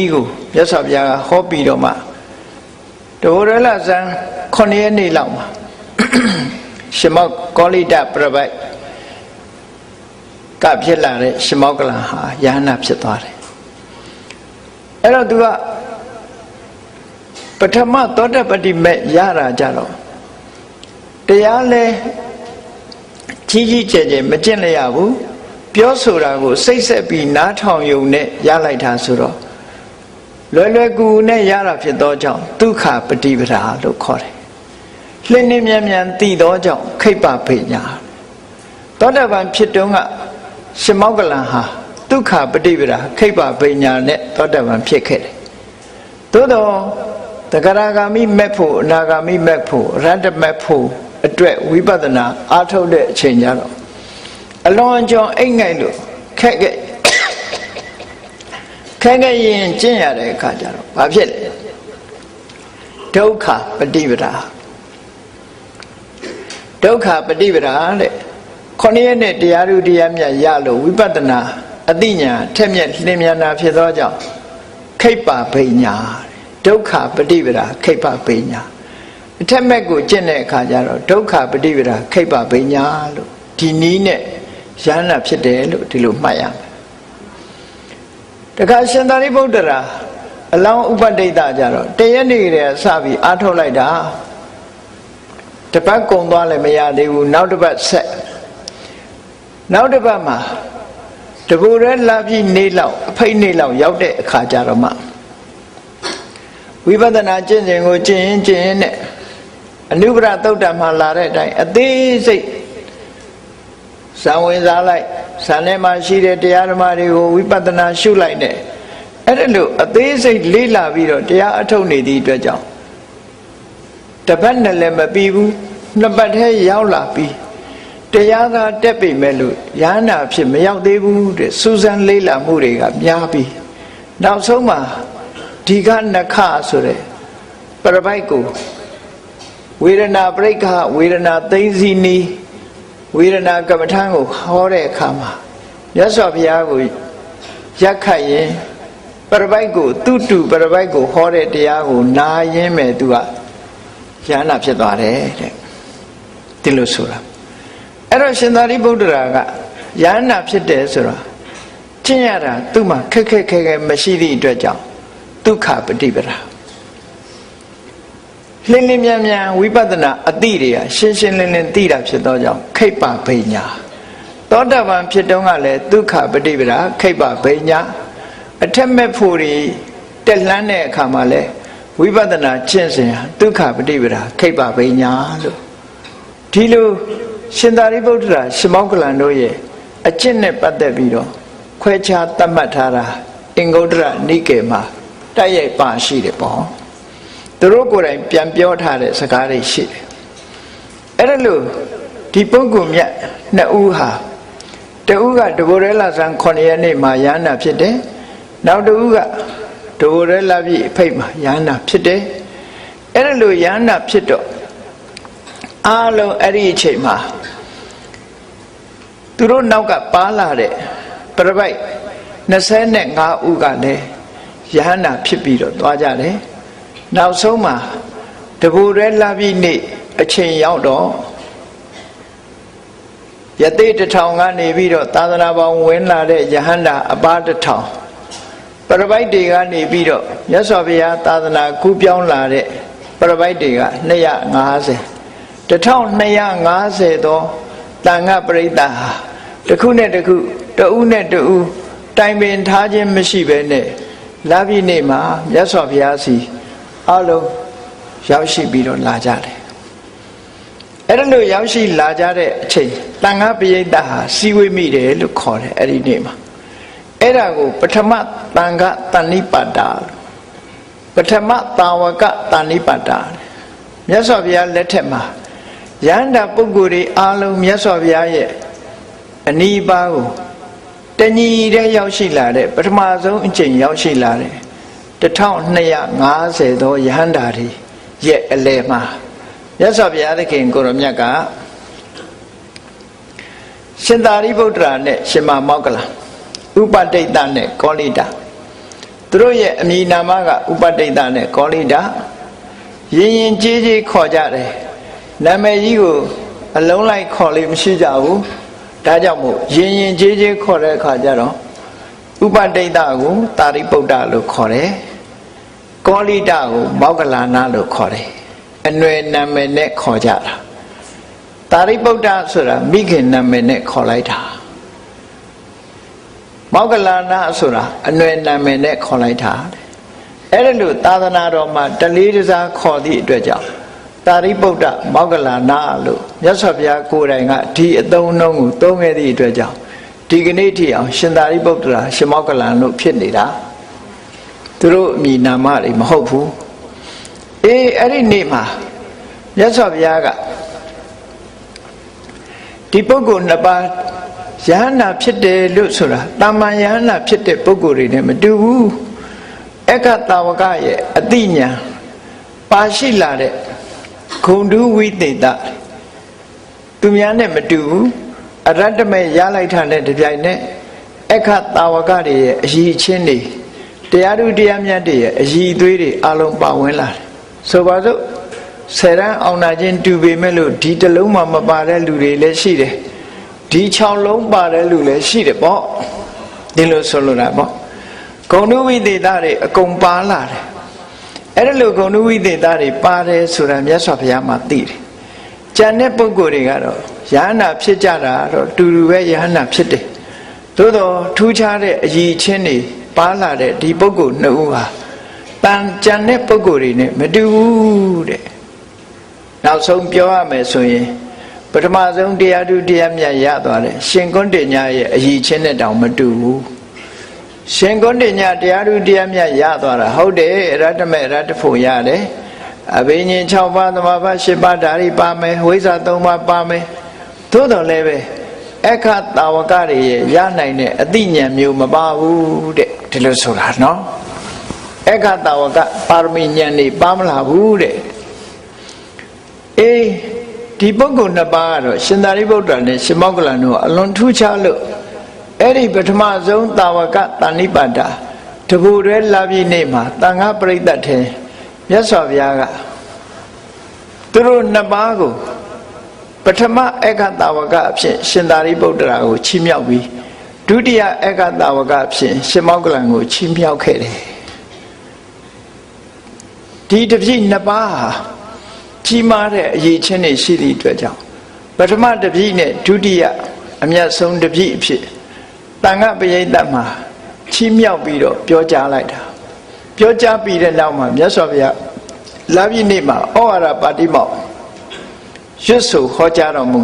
ဤကိုမြတ်စွာဘုရားကဟောပြီးတော့မှတဘောရလဇန်9ရက်နေ့လောက်မှာရှမောက်ကောလိတပြပိုက်ကဖြစ်လာတဲ့ရှမောက်ကလန်ဟာယဟနာဖြစ်သွားတယ်အဲ့တော့သူကပထမသောတပတိမဲ့ရတာကြတော့တရားလဲကြီးကြီးကျယ်ကျယ်မကျင့်လျရဘူးပြောဆိုတာကိုစိတ်ဆက်ပြီးနားထောင်ယုံနဲ့ရလိုက်တာဆိုတော့ လွယ်လွယ်ကူကူနဲ့ရတာဖြစ်သောကြောင့်ဒုက္ခပฏิပဒါလို့ခေါ်တယ်။လှင်းနှင်းမြန်မြန်တည်သောကြောင့်ခိပ္ပဖိညာသောတပန်ဖြစ်တုန်းကရှင်မောကလန်ဟာဒုက္ခပฏิပဒါခိပ္ပဖိညာနဲ့သောတပန်ဖြစ်ခဲ့တယ်။သို့တော့တဂရဂာမိမက်ဖို့အနာဂာမိမက်ဖို့ရတ္တမက်ဖို့အတွက်ဝိပဿနာအားထုတ်တဲ့အချိန်ကြတော့အလွန်ကြောင်အိတ်ငိုက်လို့ခက်ခဲ့ ခက်ခဲ့ရင်ကျင့်ရတဲ့အခါကျတော့ဘာဖြစ်လဲဒုက္ခပฏิပဒါဒုက္ခပฏิပဒါတဲ့ခொနည်းနဲ့တရားဥတရားမြတ်ရလို့ဝိပဿနာအသိဉာဏ်ထက်မြက်လင်းမြန်တာဖြစ်သောကြောင့်ခိပ္ပဗိညာဒုက္ခပฏิပဒါခိပ္ပဗိညာအထက်မဲ့ကိုကျင့်တဲ့အခါကျတော့ဒုက္ခပฏิပဒါခိပ္ပဗိညာလို့ဒီနည်းနဲ့ရဟနာဖြစ်တယ်လို့ဒီလိုမှတ်ရမယ် တခါရှင်သာရိပုတ္တရာအလောင်းဥပဒိတကြတော့တရက်နေတည်းစပြီးအားထုတ်လိုက်တာတပတ်ကုံသွားလည်းမရသေးဘူးနောက်တစ်ပတ်ဆက်နောက်တစ်ပတ်မှာတပူရဲလာပြီးနေလောက်အဖိတ်နေလောက်ရောက်တဲ့အခါကျတော့မှဝိပဿနာကျင့်စဉ်ကိုကျင့်ရင်ကျင့်ရင်နဲ့အနုပရသုတ်တံမှာလာတဲ့အတိုင်းအသေးစိတ်ဇံဝင်စားလိုက် ဇံထဲမှာရှိတဲ့တရားဓမ္မတွေကိုဝိပဿနာရှုလိုက်တဲ့အဲ့ဒါလို့အသေးစိတ်လေးလာပြီးတော့တရားအထုတ်နေသည့်အတွက်ကြောင့်တပတ်နဲ့လည်းမပြီးဘူးနှစ်ပတ်ထဲရောက်လာပြီးတရားသာတက်ပြီမဲ့လို့ရဟနာဖြစ်မရောက်သေးဘူးတဲ့စူးစမ်းလေးလာမှုတွေကများပြီးနောက်ဆုံးမှာဒီကနခဆိုတဲ့ပရပိုက်ကိုဝေဒနာပရိက္ခဝေဒနာသိမ့်စီနီး ဝေဒနာကမ္မထံကိုဟောတဲ့အခါမှာမြတ်စွာဘုရားကိုရက်ခတ်ရင်ပရပိုက်ကိုသူတူပရပိုက်ကိုဟောတဲ့တရားကိုနာရင်းမဲ့သူကဉာဏ်နာဖြစ်သွားတယ်တဲ့ဒီလိုဆိုတာအဲ့တော့ရှင်သာရိပုတ္တရာကဉာဏ်နာဖြစ်တယ်ဆိုတာကျင့်ရတာသူ့မှာခက်ခက်ခဲခဲမရှိသည့်အတွက်ကြောင့်ဒုက္ခပฏิပဒါ လင်းလင်းမြန်မြန်ဝိပဿနာအတိတွေကရှင်းရှင်းလင်းလင်းသိတာဖြစ်သောကြောင့်ခိပ္ပဗိညာသောတပန်ဖြစ်တုန်းကလည်းဒုက္ခပฏิပဒါခိပ္ပဗိညာအထက်မဲ့ဖို့တွေတက်လှမ်းတဲ့အခါမှာလည်းဝိပဿနာကျင့်စဉ်ဟာဒုက္ခပฏิပဒါခိပ္ပဗိညာလို့ဒီလိုရှင်သာရိပုတ္တရာရှမောကလန်တို့ရဲ့အကျင့်နဲ့ပတ်သက်ပြီးတော့ခွဲခြားသတ်မှတ်ထားတာအင်္ဂုတ္တရနိကေမှာတိုက်ရိုက်ပါရှိတယ်ပေါ့ သူတို့ကိုယ်တိုင်ပြန်ပြောထားတဲ့စကားတွေရှိတယ်အဲ့ဒါလို့ဒီပုဂ္ဂိုလ်မြတ်နှစ်ဦးဟာတဦးကတဘောရဲလာဆန်း9ရက်နေ့မှာယန္နာဖြစ်တယ်နောက်တဦးကတဘောရဲလာပြီအဖိတ်မှာယန္နာဖြစ်တယ်အဲ့ဒါလို့ယန္နာဖြစ်တော့အားလုံးအဲ့ဒီအချိန်မှာသူတို့နောက်ကပါလာတဲ့ပြပိုက်25ဦးကလည်းယဟန္တာဖြစ်ပြီးတော့သွားကြတယ် နောက်ဆုံးမှာတဘူရဲလာပြီးနေ့အချိန်ရောက်တော့ယသိတထောင်ကနေပြီးတော့သာသနာပေါင်းဝင်လာတဲ့ယဟန္တာအပါတထောင်ပရပိုက်တွေကနေပြီးတော့မြတ်စွာဘုရားသာသနာကူးပြောင်းလာတဲ့ပရပိုက်တွေက250 1250သောတန်ခပရိသတ်ဟာတစ်ခုနဲ့တစ်ခုတဦးနဲ့တဦးတိုင်ပင်ထားခြင်းမရှိဘဲနဲ့လာပြီနေ့မှာမြတ်စွာဘုရားစီ အလုံးရောက်ရှိပြီးတော့လာကြတယ်အဲ့ဒါလို့ရောက်ရှိလာကြတဲ့အချိန်တန်ခပရိသတ်ဟာစီဝေမိတယ်လို့ခေါ်တယ်အဲ့ဒီနေ့မှာအဲ့ဒါကိုပထမတန်ခတဏိပါတာပထမတာဝကတဏိပါတာမြတ်စွာဘုရားလက်ထက်မှာယန္တာပုဂ္ဂိုလ်တွေအားလုံးမြတ်စွာဘုရားရဲ့အနိပါကိုတညီတဲ့ရောက်ရှိလာတဲ့ပထမဆုံးအချိန်ရောက်ရှိလာတဲ့ 1250သောယဟန္တာတွေရဲ့အလယ်မှာမြတ်စွာဘုရားသခင်ကိုရမြတ်ကရှင်သာရိပုတ္တရာနဲ့ရှင်မမောက္ကလဥပတိတ်တနဲ့ကောလိတာသူသူတို့ရဲ့အမည်နာမကဥပတိတ်တနဲ့ကောလိတာရင်ရင်ကြေးကြေးခေါ်ကြတယ်နာမည်ကြီးကိုအလုံးလိုက်ခေါ်လို့မရှိကြဘူးဒါကြောင့်မို့ရင်ရင်ကြေးကြေးခေါ်တဲ့အခါကျတော့ ဥပတိတ်တကိုတာရိပုတ္တလို့ခေါ်တယ်ကောလိတကိုမောက္ကလနာလို့ခေါ်တယ်အနွယ်နာမည်နဲ့ခေါ်ကြတာတာရိပုတ္တဆိုတာမိခင်နာမည်နဲ့ခေါ်လိုက်တာမောက္ကလနာဆိုတာအနွယ်နာမည်နဲ့ခေါ်လိုက်တာတဲ့အဲ့ဒါလို့သာသနာတော်မှာတလေးတစားခေါ်သည့်အတွက်ကြောင့်တာရိပုတ္တမောက္ကလနာလို့မြတ်စွာဘုရားကိုယ်တိုင်ကဒီအသုံးအနှုန်းကိုသုံးခဲ့သည့်အတွက်ကြောင့် ဒီကနေ့ထိအောင်ရှင်သာရိပုတ္တရာရှင်မောက္ကလန်လို့ဖြစ်နေတာသူတို့အမိနာမတွေမဟုတ်ဘူးအေးအဲ့ဒီနေ့မှာမြတ်စွာဘုရားကဒီပုဂ္ဂိုလ်နှစ်ပါးယဟန္တာဖြစ်တယ်လို့ဆိုတာတာမန်ယဟန္တာဖြစ်တဲ့ပုဂ္ဂိုလ်တွေနဲ့မတူဘူးအက္ခတာဝကရဲ့အတိညာပါရှိလာတဲ့ဂုံတူးဝိသေတသူများနဲ့မတူဘူး အရတ္တမဲ့ရလိုက်တာနဲ့တပြိုင်နက်အခတာဝကတွေရဲ့အည်ချင်းတွေတရားသူတရားမြတ်တွေရဲ့အည်သွေးတွေအလုံးပါဝင်လာတယ်ဆိုပါစို့ဆယ်ရန်အောင်နာချင်းတူပေမဲ့လို့ဒီတလုံးမှမပါတဲ့လူတွေလည်းရှိတယ်ဒီ6လုံးပါတဲ့လူလည်းရှိတယ်ပေါ့ဒီလိုဆိုလိုတာပေါ့ဂုံတုဝိသေသတွေအကုန်ပါလာတယ်အဲ့ဒါလိုဂုံတုဝိသေသတွေပါတယ်ဆိုတာမြတ်စွာဘုရားမှာသိတယ်ကျန်တဲ့ပုဂ္ဂိုလ်တွေကတော့ ယဟနာဖြစ်ကြတာတော့တူတူပဲယဟနာဖြစ်တယ်သို့တော့ထူးခြားတဲ့အည်ချင်းတွေပါလာတဲ့ဒီပုဂ္ဂိုလ်နှစ်ဦးဟာတန်ကြံတဲ့ပုဂ္ဂိုလ်တွေနဲ့မတူဘူးတဲ့နောက်ဆုံးပြောရမယ်ဆိုရင်ပထမဆုံးတရားသူတရားမြတ်ရသွားတယ်ရှင်ကွန်းတင်ညာရဲ့အည်ချင်းနဲ့တောင်မတူဘူးရှင်ကွန်းတင်ညာတရားသူတရားမြတ်ရသွားတာဟုတ်တယ်ရတ္တမေရတ္တဖို့ရတယ်အဘိညာဉ်6ပါးသမဘာ8ပါးဓာရီပါမယ်ဝိဇ္ဇာ3ပါးပါမယ် သို့တော်လည်းပဲအခတာဝကတွေရဲ့ရနိုင်တဲ့အသိဉာဏ်မျိုးမပါဘူးတဲ့ဒီလိုဆိုတာနော်အခတာဝကပါရမီဉာဏ်တွေပါမလာဘူးတဲ့အေးဒီပုဂ္ဂိုလ်နှစ်ပါးကတော့ရှင်သာရိပုတ္တရာနဲ့ရှင်မောက္ကလန်တို့အလွန်ထူးခြားလို့အဲ့ဒီပထမဆုံးတာဝကတဏိပါတာတဘူရဲလာပြည့်နေ့မှာတန်ခါပရိသတ်ထဲမြတ်စွာဘုရားကသူတို့နှစ်ပါးကို ပထမအက္ခတာဝကအဖြစ်ရှင်သာရိပုတ္တရာကိုချီးမြှောက်ပြီးဒုတိယအက္ခတာဝကအဖြစ်ရှင်မောက္ကလန်ကိုချီးမြှောက်ခဲ့တယ်ဒီတပြည့်နှစ်ပါးဟာကြီးမားတဲ့အရေးချင်းတွေရှိသည့်အတွက်ကြောင့်ပထမတပြည့်နဲ့ဒုတိယအမျက်ဆုံးတပြည့်အဖြစ်တန်ခပရိသတ်မှာချီးမြှောက်ပြီးတော့ပြောကြားလိုက်တာပြောကြားပြီးတဲ့နောက်မှာမြတ်စွာဘုရားလာပြည့်နေ့မှာဩဝါဒပါတိမောက် ရွတ်ဆိုဟောကြားတော်မူ